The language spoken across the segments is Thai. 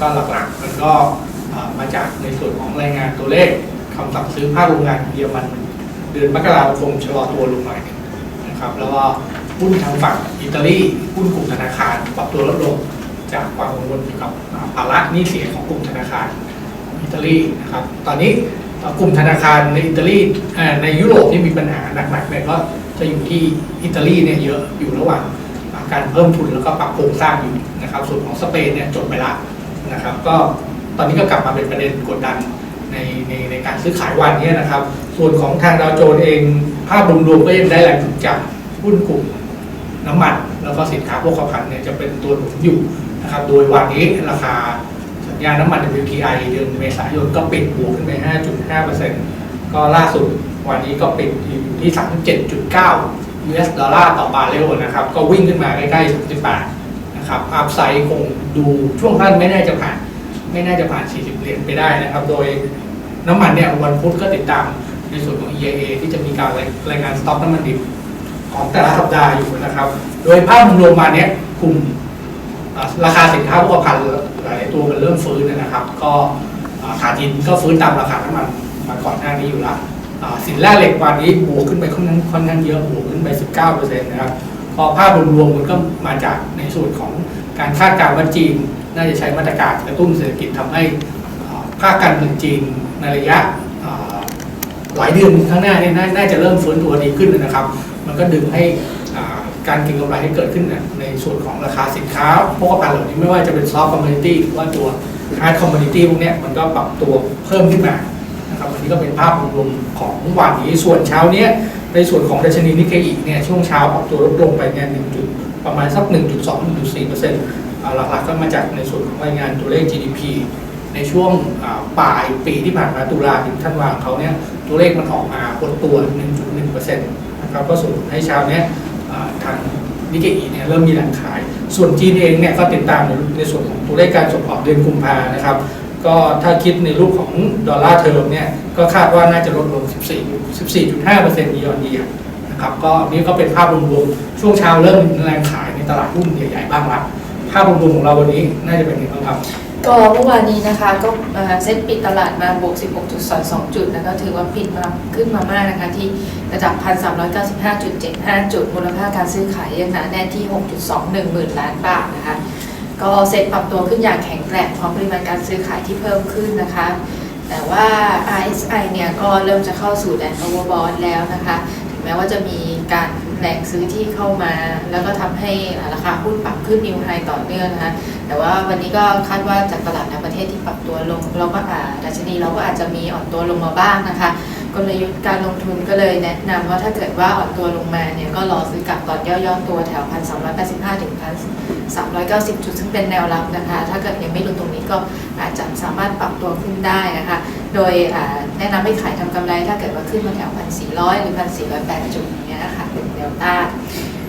ก็หลักๆมันก็มาจากในส่วนของรายงานตัวเลขคำสั่งซื้อภาคโรงงานเยอรมันเดือนมกราคมชะลอตัวลงหน่อยนะครับแล้วก็หุ้นทางฝั่งอิตาลีหุ้นกลุ่มธนาคารปรับตัวลดลงจากความกังวลเกี่ยวกับภาระหนี้เสียของกลุ่มธนาคารอิตาลีนะครับตอนนี้กลุ่มธนาคารในอิตาลีในยุโรปที่มีปัญหาหนักๆเนี่ยก็จะอยู่ที่อิตาลีเนี่ยเยอะอยู่ระหว่างการเพิ่มทุนแล้วก็ปรับโครงสร้างอยู่นะครับส่วนของสเปนเนี่ยจบไปละ นะครับ ก็ตอนนี้ก็กลับมาเป็นประเด็นกดดันในในในการซื้อขายวันนี้นะครับ ส่วนของทางดาวโจนเองภาพรวมๆก็ยังได้แรงหนุนจากหุ้นกลุ่มน้ำมัน แล้วก็สินค้าโภคภัณฑ์เนี่ยจะเป็นตัวหนุนอยู่นะครับ โดยวันนี้ราคาสัญญาน้ำมัน WTI เดือนเมษายนก็ปิดบวกขึ้นไป 5.5%ก็ล่าสุดวันนี้ก็ปิดอยู่ที่ 37.9 US ดอลลาร์ต่อบาร์เรลนะครับ ก็วิ่งขึ้นมาใกล้ๆ38 นะครับอัพไซด์คงดูช่วงสั้นไม่แน่จะผ่าน ไม่น่าจะผ่าน 40 เหรียญไปได้นะครับ โดยน้ำมันเนี่ยวันพุธก็ติดตามในส่วนของ EIA ที่จะมีการรายงานสต็อกน้ำมันดิบของแต่ละสัปดาห์อยู่นะครับ โดยภาพรวมมาเนี่ยกลุ่มราคาสินค้าโภคภัณฑ์หลายตัวมันเริ่มฟื้นนะครับ ก็ขาดินก็ฟื้นตามราคาน้ำมันมาก่อนหน้านี้อยู่แล้วสินแร่เหล็กวันนี้บวกขึ้นไปค่อนข้างค่อนข้างเยอะบวกขึ้นไป 19%นะครับ พอภาพรวมๆมันก็มาจากในส่วนของการคาดการณ์ว่าจีน น่าจะใช้มาตรการกระตุ้นเศรษฐกิจทำให้ภาคการเมืองจีนในระยะหลายเดือนข้างหน้าเนี่ยนาน่าจะเริ่มฟื้นตัวดีขึ้นนะครับ มันก็ดึงให้การเก็งกำไรที่เกิดขึ้นนในส่วนของราคาสินค้าโภคภัณฑ์เหล่านี้ไม่ว่าจะเป็นซอฟต์คอมมูนิตี้หรือว่าตัวฮาร์ดคอมมูนิตี้พวกนี้มันก็ปรับตัวเพิ่มขึ้นมานะครับอันนี้ก็เป็นภาพรวมของวันนี้ส่วนเช้าเนี้ย ในส่วนของดัชนีนิเคอิเนี่ยช่วงเช้าปรับตัวลดลงไปเนี่ยหนึ่งจุดประมาณสัก 1.2-1.4%เปอร์เซ็นต์หลักๆก็มาจากในส่วนของรายงานตัวเลข GDP ในช่วงปลายปีที่ผ่านมาตุลาถึงธันวาของเขาเนี่ยตัวเลขมันออกมาหดตัว 1.1%นะครับก็ส่งผลให้เช้าเนี้ยทางนิกเกอีเนี่ยเริ่มมีแรงขาย ส่วนจีนเองเนี่ยก็ติดตามในส่วนของตัวเลขการส่งออกเดือนกุมภานะครับ ก็ถ้าคิดในรูปของดอลลาร์เทอมเนี่ยก็คาดว่าน่าจะลดลง 14 14.5%ยีออนเยียนะครับก็นี่ก็เป็นภาพรวมๆช่วงเช้าเริ่มแรงขายในตลาดหุ้นใหญ่ๆบ้างละภาพรวมๆของเราวันนี้น่าจะเป็นยังไงบ้างครับ ก็เมื่อวานนี้นะคะก็เอ่อเซ็ตปิดตลาดมาบวก 16.22 จุดนะคะถือว่าปิดมาขึ้นมามากนะคะที่ระดับ 1,395.75 จุดมูลค่าการซื้อขายยังหนาแน่นที่ 6.21 หมื่นล้านบาทนะคะ ก็เซ็ตปรับตัวขึ้นอย่างแข็งแกร่งพร้อมปริมาณการซื้อขายที่เพิ่มขึ้นนะคะ แต่ว่า RSI เนี่ยก็เริ่มจะเข้าสู่แดนโอเวอร์บอทแล้วนะคะ ถึงแม้ว่าจะมีการแหล่งซื้อที่เข้ามา แล้วก็ทำให้ราคาหุ้นปรับขึ้นนิวไฮต่อเนื่องนะคะ แต่ว่าวันนี้ก็คาดว่าจากตลาดในประเทศที่ปรับตัวลงเราก็อาดัชนีเราก็อาจจะมีอ่อนตัวลงมาบ้างนะคะกลยุทธ์การลงทุนก็เลยแนะนำว่าถ้าเกิดว่าอ่อนตัวลงมาเนี่ยก็รอซื้อกลับตอนย่อๆตัวแถว1,385ถึง 390 จุดซึ่งเป็นแนวรับนะคะ ถ้าเกิดยังไม่หลุดตรงนี้ก็อาจจะสามารถปรับตัวขึ้นได้นะคะ โดยแนะนำให้ขายทำกำไรถ้าเกิดว่าขึ้นมาแถว 1,400 หรือ 1,408 จุดอย่างเงี้ยนะคะเป็นเดลต้า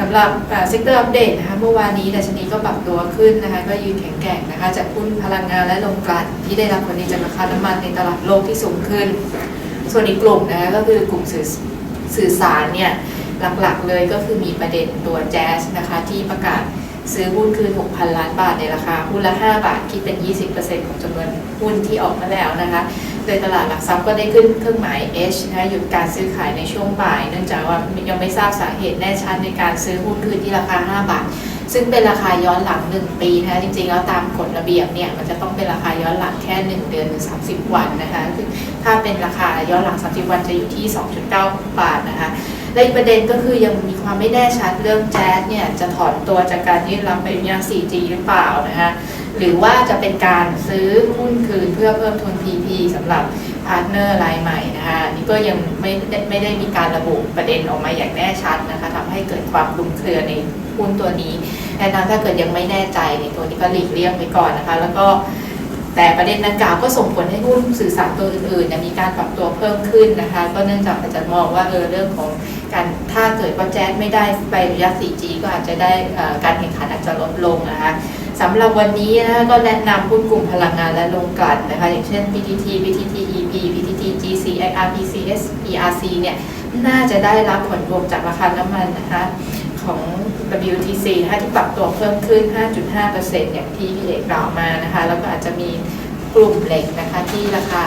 สำหรับเซกเตอร์อัปเดตนะคะเมื่อวานนี้ดัชนีก็ปรับตัวขึ้นนะคะ ก็ยืนแข็งแกร่งนะคะ จากหุ้นพลังงานและโรงกลั่นที่ได้รับผลดีจากราคาน้ำมันในตลาดโลกที่สูงขึ้น ส่วนอีกกลุ่มนะคะก็คือกลุ่มสื่อสื่อสารเนี่ยหลักๆเลยก็คือมีประเด็นตัวแจ๊สนะคะที่ประกาศ ซื้อหุ้นคืน 6,000 ล้านบาทในราคาหุ้นละ 5 บาท คิดเป็น 20%ของจำนวนหุ้นที่ออกมาแล้วนะคะ โดยตลาดหลักทรัพย์ก็ได้ขึ้นเครื่องหมาย H นะคะหยุดการซื้อขายในช่วงบ่าย เนื่องจากว่ายังไม่ทราบสาเหตุแน่ชัดในการซื้อหุ้นคืนที่ราคา 5 บาท ซึ่งเป็นราคาย้อนหลัง 1 ปีนะคะจริงๆแล้วตามกฎระเบียบเนี่ยมันจะต้องเป็นราคาย้อนหลังแค่ 1 เดือนหรือ30 วันนะคะคือถ้าเป็นราคาย้อนหลัง 30 วันจะอยู่ที่ 2.9 บาทนะคะ และอีกประเด็นก็คือยังมีความไม่แน่ชัดเรื่องแจ๊สเนี่ยจะถอนตัวจากการยื่นรับใบอนุญาต 4G หรือเปล่านะคะหรือว่าจะเป็นการซื้อหุ้นคืนเพื่อเพิ่มทุน PP สำหรับพาร์ทเนอร์รายใหม่นะคะนี่ก็ยังไม่ได้ไม่ได้มีการระบุประเด็นออกมาอย่างแน่ชัดนะคะทำให้เกิดความคลุมเครือในหุ้นตัวนี้แนะนำถ้าเกิดยังไม่แน่ใจในตัวนี้ก็หลีกเลี่ยงไปก่อนนะคะ แล้วก็แต่ประเด็นดังกล่าวก็ส่งผลให้หุ้นสื่อสารตัวอื่นๆมีการปรับตัวเพิ่มขึ้นนะคะ ก็เนื่องจากอาจจะมองว่าเออเรื่องของ การถ้าเกิดว่าแจ๊สไม่ได้ใบอนุญาต 4G ก็อาจจะได้การแข่งขันอาจจะลดลงนะคะสำหรับวันนี้นะคะก็แนะนำหุ้นกลุ่มพลังงานและโรงกลั่นนะคะ อย่างเช่น PTT PTT EP PTT GC IR PCS ERC เนี่ย น่าจะได้รับผลบวกจากราคาน้ำมันนะคะของ WTC นะคะที่ปรับตัวเพิ่มขึ้น 5.5%อย่างที่พี่เอกกล่าวมานะคะ แล้วก็อาจจะมีกลุ่มเหล็กนะคะที่ราคา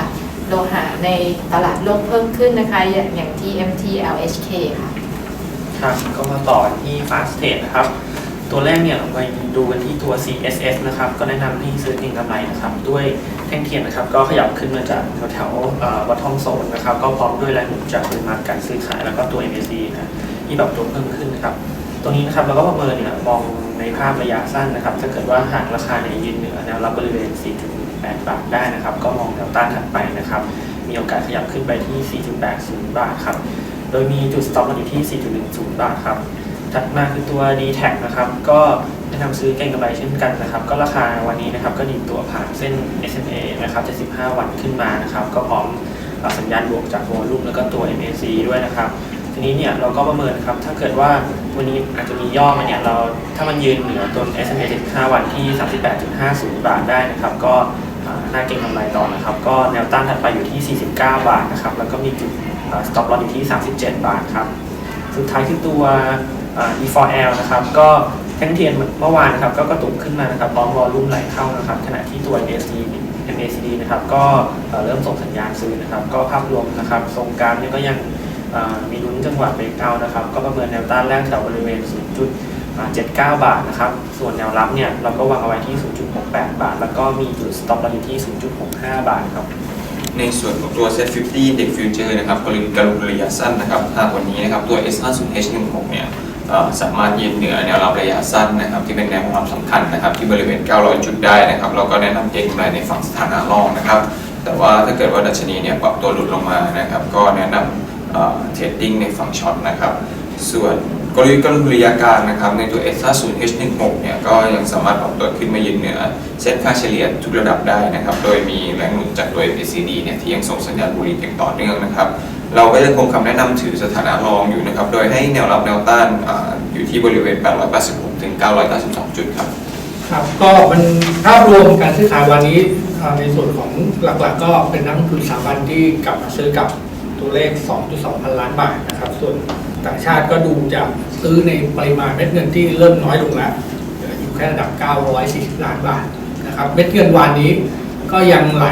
ลหะในตลาดโลกเพิ่มขึ้นนะคะ อย่างที่ MTLHK ค่ะครับก็มาต่อที่ fast trade นะครับ ตัวแรกเนี่ยเราไปดูกันที่ตัว CSS นะครับ ก็แนะนำให้ซื้อเก็งกำไรนะครับ ด้วยแท่งเทียนนะครับ ก็ขยับขึ้นมาจากแถวๆวัททอมโซนนะครับ ก็พร้อมด้วยแรงหนุนจากปริมาณการซื้อขายแล้วก็ตัว MAC นะที่ปรับตัวเพิ่มขึ้นนะครับตัวนี้นะครับเราก็ประเมินเนี่ยมองในภาพระยะสั้นนะครับ ถ้าเกิดว่าหากราคาเนี่ยยืนเหนือแนวรับบริเวณ 4 4-8 บาทได้นะครับ ก็มองแนวต้านถัดไปนะครับ มีโอกาสขยับขึ้นไปที่ 4.80 บาทครับ โดยมีจุด stop อยู่ที่ 4.10 บาทครับ ถัดมาคือตัว d t a c นะครับ ก็แนะนำซื้อเก็งกำไรเช่นกันนะครับ ก็ราคาวันนี้นะครับ ก็ดีดตัวผ่านเส้น SMA นะครับ 75 วันขึ้นมานะครับ ก็พร้อมสัญญาณบวกจากโวลุ่มแล้วก็ตัว MAC ด้วยนะครับทีนี้เนี่ยเราก็ประเมินครับ ถ้าเกิดว่าวันนี้อาจจะมีย่อมาเนี่ยเราถ้ามันยืนเหนือตัว SMA 75วันที่ 38.50 บาทได้นะครับ ก็ น่าเก็งกำไรต่อนะครับ ก็แนวต้านถัดไปอยู่ที่ 49 บาทนะครับ แล้วก็มีจุด stop loss อยู่ที่ 37 บาทครับ สุดท้ายคือตัว E4L นะครับ ก็แท่งเทียนเมื่อวานนะครับ ก็กระตุกขึ้นมานะครับพร้อมวอลุ่มไหลเข้านะครับ ขณะที่ตัว MACD MACD นะครับ ก็เริ่มส่งสัญญาณซื้อนะครับ ก็ภาพรวมนะครับ ทรงกางเนี่ก็ยังมีลุ้นจังหวะเบรกเอานะครับ ก็ประเมินแนวต้านแรกแถวบริเวณ 79 บาทนะครับ ส่วนแนวรับเนี่ยเราก็วางเอาไว้ที่ 0.68 บาท แล้วก็มีจุด stop loss อยู่ที่ 0.65 บาทครับ ในส่วนของตัว Set 50 Index Future นะครับกรณีการลงทุนระยะสั้นนะครับหากวันนี้นะครับตัว S50H16 เนี่ยสามารถยืนเหนือแนวรับระยะสั้นนะครับที่เป็นแนวรับสำคัญนะครับ ที่บริเวณ 900 จุดได้นะครับเราก็แนะนำเก็งกำไรในฝั่งสถานะรองนะครับ แต่ว่าถ้าเกิดว่าดัชนีเนี่ยปรับตัวหลุดลงมานะครับ ก็แนะนำเทรดดิ้งในฝั่งช็อตนะครับ ส่วน กลยุทธ์การลงทุนระยะกลางนะครับในตัว S50H16 เนี่ยก็ยังสามารถปรับตัวขึ้นมายืนเหนือเส้นค่าเฉลี่ยทุกระดับได้นะครับ โดยมีแรงหนุนจากตัว MACD เนี่ยที่ยังส่งสัญญาณบูลลิชอย่างต่อเนื่องนะครับ เราก็ยังคงคำแนะนำถือสถานะรองอยู่นะครับ โดยให้แนวรับแนวต้านออยู่ที่บริเวณ 886 ถึง 992 จุดครับ ครับก็มันภาพรวมการซื้อขายวันนี้ในส่วนของหลักๆ ก็เป็นนักลงทุนสถาบันที่กลับมาซื้อกับ ตัวเลข 2.2 พันล้านบาทนะครับ ส่วนต่างชาติก็ดูจะซื้อในปริมาณเม็ดเงินที่เริ่มน้อยลงแล้วอยู่แค่ระดับ 940 ล้านบาทนะครับ เม็ดเงินวันนี้ก็ยังไหล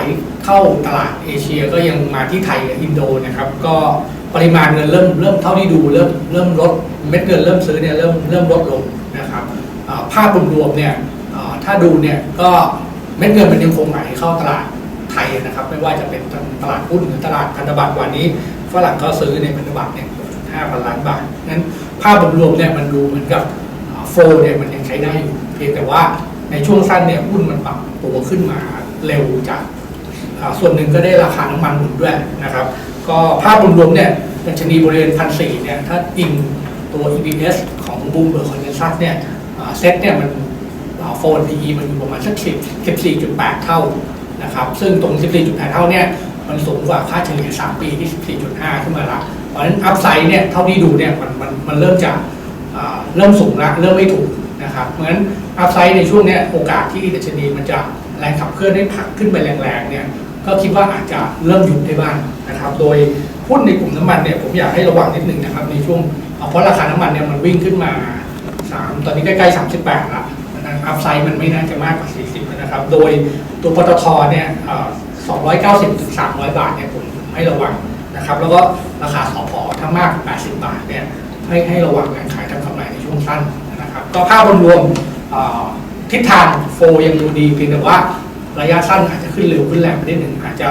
เข้าตลาดเอเชียก็ยังมาที่ไทยอินโดนะครับ ก็ปริมาณเงินเริ่มเริ่มเท่าที่ดูเริ่มเริ่มลดเม็ดเงินเริ่มซื้อเนี่ยเริ่มเริ่มลดลงนะครับภาพรวมๆเนี่ยถ้าดูเนี่ยก็เม็ดเงินมันยังคงไหลเข้าตลาด ไทยนะครับ ไม่ว่าจะเป็นตลาดหุ้นหรือตลาดพันธบัตรวันนี้ฝรั่งก็ซื้อในพันธบัตรเนี่ย5พันล้านบาทนั้นภาพรวมเนี่ยมันดูเหมือนกับโฟเนี่ยมันยังใช้ได้อยู่ เพียงแต่ว่าในช่วงสั้นเนี่ยหุ้นมันปรับตัวขึ้นมาเร็วจากส่วนหนึ่งก็ได้ราคาน้ำมันหนุนด้วยนะครับ ก็ภาพรวมๆเนี่ยดัชนีบริเวณพันสี่เนี่ยถ้าอิงตัว EPS ของบูมเบอร์คอนเซนซัสเนี่ยเซ็ตเนี่ยมันโฟน PE มันอยู่ประมาณสัก10 14.8เท่า นะครับซึ่งตรง 14.8 เท่าเนี่ยมันสูงกว่าค่าเฉลี่ย 3 ปีที่ 14.5 ขึ้นมาละเพราะฉะนั้นอัพไซด์เนี่ยเท่าที่ดูเนี่ยมันมันมันเริ่มจะอ่าเริ่มสูงละเริ่มไม่ถูกนะครับเพราะฉะนั้นอัพไซด์ในช่วงเนี้ยโอกาสที่ดัชนีมันจะแรงขับเคลื่อนให้ผลักขึ้นไปแรงๆเนี่ยก็คิดว่าอาจจะเริ่มหยุดได้บ้างนะครับโดยหุ้นในกลุ่มน้ำมันเนี่ยผมอยากให้ระวังนิดนึงนะครับในช่วงเพราะราคาน้ำมันเนี่ยมันวิ่งขึ้นมาสามตอนนี้ใกล้ๆ 38ละนะครับอัพไซด์มันไม่น่าจะมากกว่า 40 นะครับ โดยตัวปตทเนี่ย290ถึง300 บาทเนี่ยผมให้ระวังนะครับ แล้วก็ราคาสอพอถ้ามาก 80 บาทเนี่ยให้ให้ระวังการขายทำกำไรในช่วงสั้นนะครับ ก็ภาพรวมทิศทางโฟยังดูดีเพียงแต่ว่าระยะสั้นอาจจะขึ้นเร็วขึ้นแรงไปนิดหนึ่งอาจจะ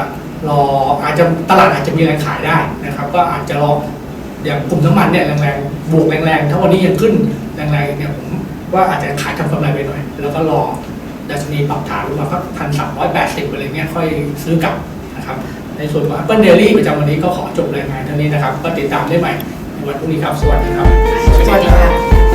รออาจจะตลาดอาจจะมีแรงขายได้นะครับ ก็อาจจะรออย่างกลุ่มน้ำมันเนี่ยแรงๆบวกแรงๆถ้าวันนี้ยังขึ้นแรงๆเนี่ยผมว่าอาจจะขายทำกำไรไปหน่อย แล้วก็รอ ดัชนีปรับฐานลงมาสักพันสามร้อยแปดสิบอะไรเงี้ยค่อยซื้อกลับนะครับ ในส่วนของ Apple Daily ประจำวันนี้ก็ขอจบรายงานเท่านี้นะครับ ก็ติดตามได้ใหม่ในวันพรุ่งนี้ครับ สวัสดีครับ สวัสดีค่ะ